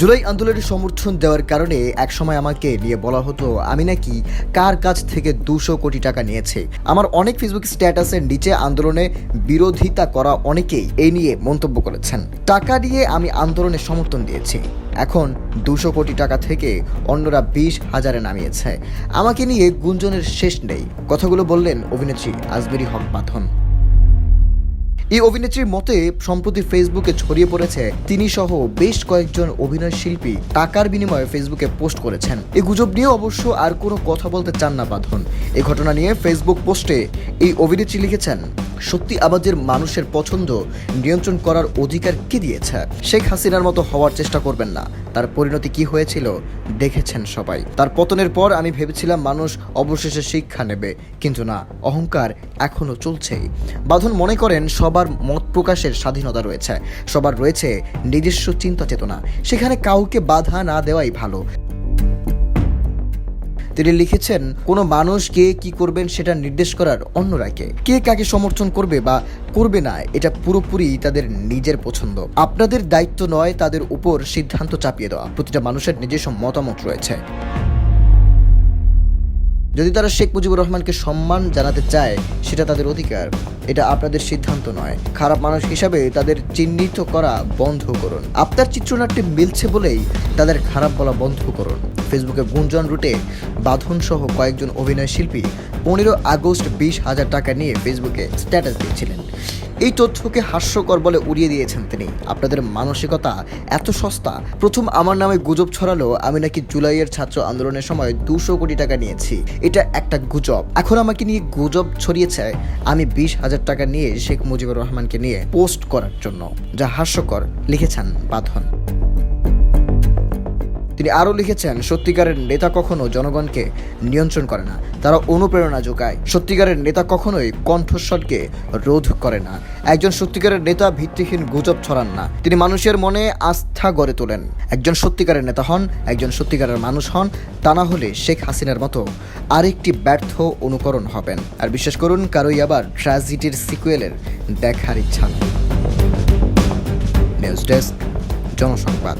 জুলাই আন্দোলনের সমর্থন দেওয়ার কারণে একসময় আমাকে নিয়ে বলা হতো, আমি নাকি কার কাছ থেকে দুশো কোটি টাকা নিয়েছে? আমার অনেক ফেসবুক স্ট্যাটাসের নিচে আন্দোলনে বিরোধিতা করা অনেকেই এই নিয়ে মন্তব্য করেছেন। টাকা দিয়ে আমি আন্দোলনে সমর্থন দিয়েছি। এখন দুশো কোটি টাকা থেকে অন্যরা বিশ হাজারে নামিয়েছে। আমাকে নিয়ে গুঞ্জনের শেষ নেই। কথাগুলো বললেন অভিনেত্রী আজমেরি হক বাঁধন এই অভিনেত্রীর মতে, সম্প্রতি ফেসবুকে ছড়িয়ে পড়েছে, তিনি সহ বেশ কয়েকজন অভিনয় শিল্পী টাকার বিনিময়ে ফেসবুকে পোস্ট করেছেন। এই গুজব নিয়ে অবশ্য আর কোনো কথা বলতে চান না বাঁধন। এই ঘটনা নিয়ে ফেসবুক পোস্টে এই অভিনেত্রী লিখেছেন সত্যি আমাদের মানুষের পছন্দ নিয়ন্ত্রণ করার অধিকার কে দিয়েছে? শেখ হাসিনার মতো হওয়ার চেষ্টা করবেন না। তার পরিণতি কি হয়েছিল দেখেছেন সবাই। তার পতনের পর আমি ভেবেছিলাম মানুষ অবশেষে শিক্ষা নেবে। কিন্তু না, অহংকার এখনও চলছেই। বাঁধন মনে করেন সবার মত প্রকাশের স্বাধীনতা রয়েছে। সবার রয়েছে নিজস্ব চিন্তা চেতনা। সেখানে কাউকে বাধা না দেওয়াই ভালো। তিনি লিখেছেন, কোনো মানুষ কে কি করবেন সেটা নির্দেশ করার অন্যরা কে কে কাকে সমর্থন করবে বা করবে না, এটা পুরোপুরি তাদের নিজের পছন্দ। আপনাদের দায়িত্ব নয় তাদের উপর সিদ্ধান্ত চাপিয়ে দেওয়া। প্রতিটা মানুষের নিজস্ব মতামত রয়েছে। যদি তারা শেখ মুজিবুর রহমানকে সম্মান জানাতে চায়, সেটা তাদের অধিকার। এটা আপনাদের সিদ্ধান্ত নয়। খারাপ মানুষ হিসাবে তাদের চিহ্নিত করা বন্ধ করুন। আপনার চিত্রনাট্যে মিলছে বলেই তাদের খারাপ বলা বন্ধ করুন। ফেসবুকে গুঞ্জন রুটে বাঁধন সহ কয়েকজন অভিনয় শিল্পী পনেরো আগস্ট বিশ হাজার টাকা নিয়ে ফেসবুকে স্ট্যাটাস দিয়েছিলেন এই তথ্যকে হাস্যকর বলে উড়িয়ে দিয়েছেন তিনি। আপনাদের মানসিকতা এত সস্তা। প্রথম আমার নামে গুজব ছড়ালো, আমি নাকি জুলাইয়ের ছাত্র আন্দোলনের সময় দুশো কোটি টাকা নিয়েছি। এটা একটা গুজব। এখন আমাকে নিয়ে গুজব ছড়িয়েছে আমি বিশ হাজার টাকা নিয়ে শেখ মুজিবুর রহমানকে নিয়ে পোস্ট করার জন্য, যা হাস্যকর, লিখেছেন বাঁধন। তিনি আরও লিখেছেন, সত্যিকারের নেতা কখনো জনগণকে নিয়ন্ত্রণ করে না, তারা অনুপ্রেরণা যোগায়। সত্যিকারের নেতা কখনোই কণ্ঠস্বরকে রোধ করে না। একজন সত্যিকারের নেতা ভিত্তিহীন গুজব ছড়ান না। তিনি মানুষের মনে আস্থা গড়ে তোলেন। একজন সত্যিকারের নেতা হন, একজন সত্যিকারের মানুষ হন, তা না হলে শেখ হাসিনার মতো আরেকটি ব্যর্থ অনুকরণ হবেন। আর বিশ্বাস করুন, কারোই আবার ট্র্যাজেডির সিকুয়েলের দেখার ইচ্ছা নেই। News desk, Janasangbad.